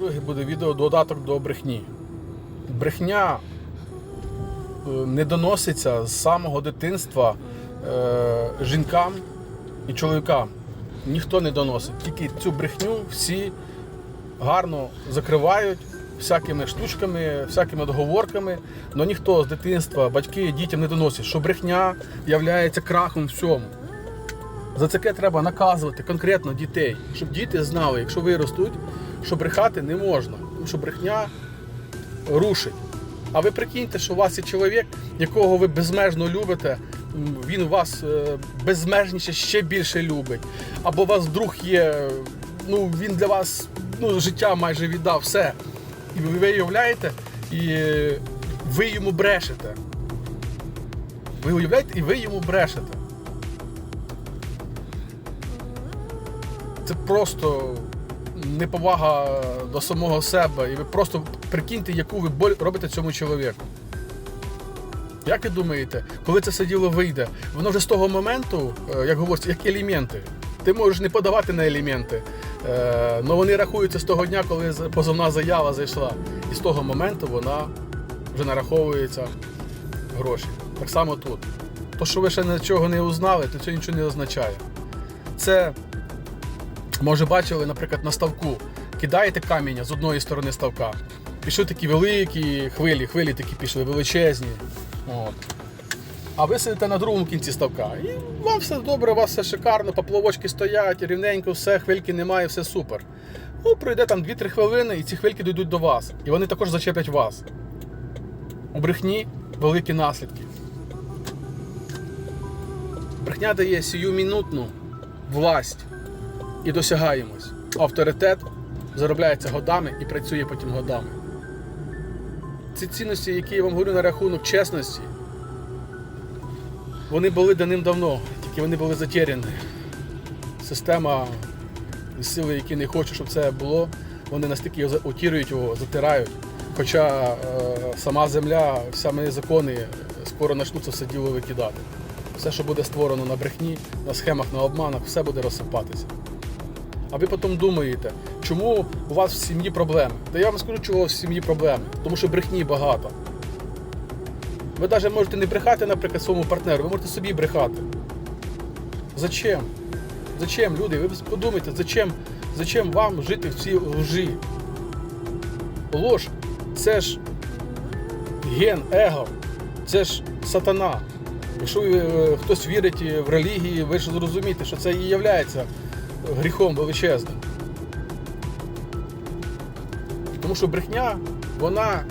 Друге буде відео додаток до брехні. Брехня е, не доноситься з самого дитинства е, жінкам і чоловікам. Ніхто не доносить. Тільки цю брехню всі гарно закривають всякими штучками, всякими договорками. але ніхто з дитинства, батьки дітям не доносять, що брехня є крахом всьому. За таке треба наказувати конкретно дітей, щоб діти знали, якщо виростуть, що брехати не можна, тому що брехня рушить. А ви прикиньте, що у вас є чоловік, якого ви безмежно любите, він вас е, безмежніше ще більше любить. Або у вас друг є, ну він для вас ну, життя майже віддав все. І ви виявляєте, і ви йому брешете. Ви уявляєте, і ви йому брешете. Це просто неповага до самого себе. І ви просто прикиньте, яку ви боль робите цьому чоловіку. Як ви думаєте, коли це все діло вийде, воно вже з того моменту, е, як говориться, як елементи. Ти можеш не подавати на елементи, але вони рахуються з того дня, коли позовна заява зайшла. І з того моменту вона вже нараховується гроші. Так само тут. То, що ви ще нічого не узнали, то це нічого не означає. Це Може, бачили, наприклад, на ставку. Кидаєте каміння з одної сторони ставка. Пішли такі великі хвилі, хвилі такі пішли величезні. От. А ви сидите на другому кінці ставка. І вам все добре, у вас все шикарно, поплавочки стоять, рівненько, все, хвильки немає, все супер. Ну, пройде там 2-3 хвилини, і ці хвильки дійдуть до вас. І вони також зачеплять вас. У брехні великі наслідки. Брехня дає сіюмінутну власть і досягаємось. Авторитет заробляється годами і працює потім годами. Ці цінності, які я вам говорю на рахунок чесності, вони були давним-давно, тільки вони були затеряні. Система і сили, які не хочуть, щоб це було, вони настільки утірюють його, затирають. Хоча е, сама земля, самі закони е, скоро почнуть це все діло викидати. Все, що буде створено на брехні, на схемах, на обманах, все буде розсипатися. А ви потім думаєте, чому у вас в сім'ї проблеми? Та я вам скажу, чого у вас в сім'ї проблеми. Тому що брехні багато. Ви навіть можете не брехати, наприклад, своєму партнеру, ви можете собі брехати. Зачем? Зачем, люди? Ви подумайте, зачем, зачем вам жити в цій лжі? Ложь це ж ген, его, це ж сатана. Якщо е, хтось вірить в релігії, ви ж зрозумієте, що це і є гріхом величезним. Тому що брехня, вона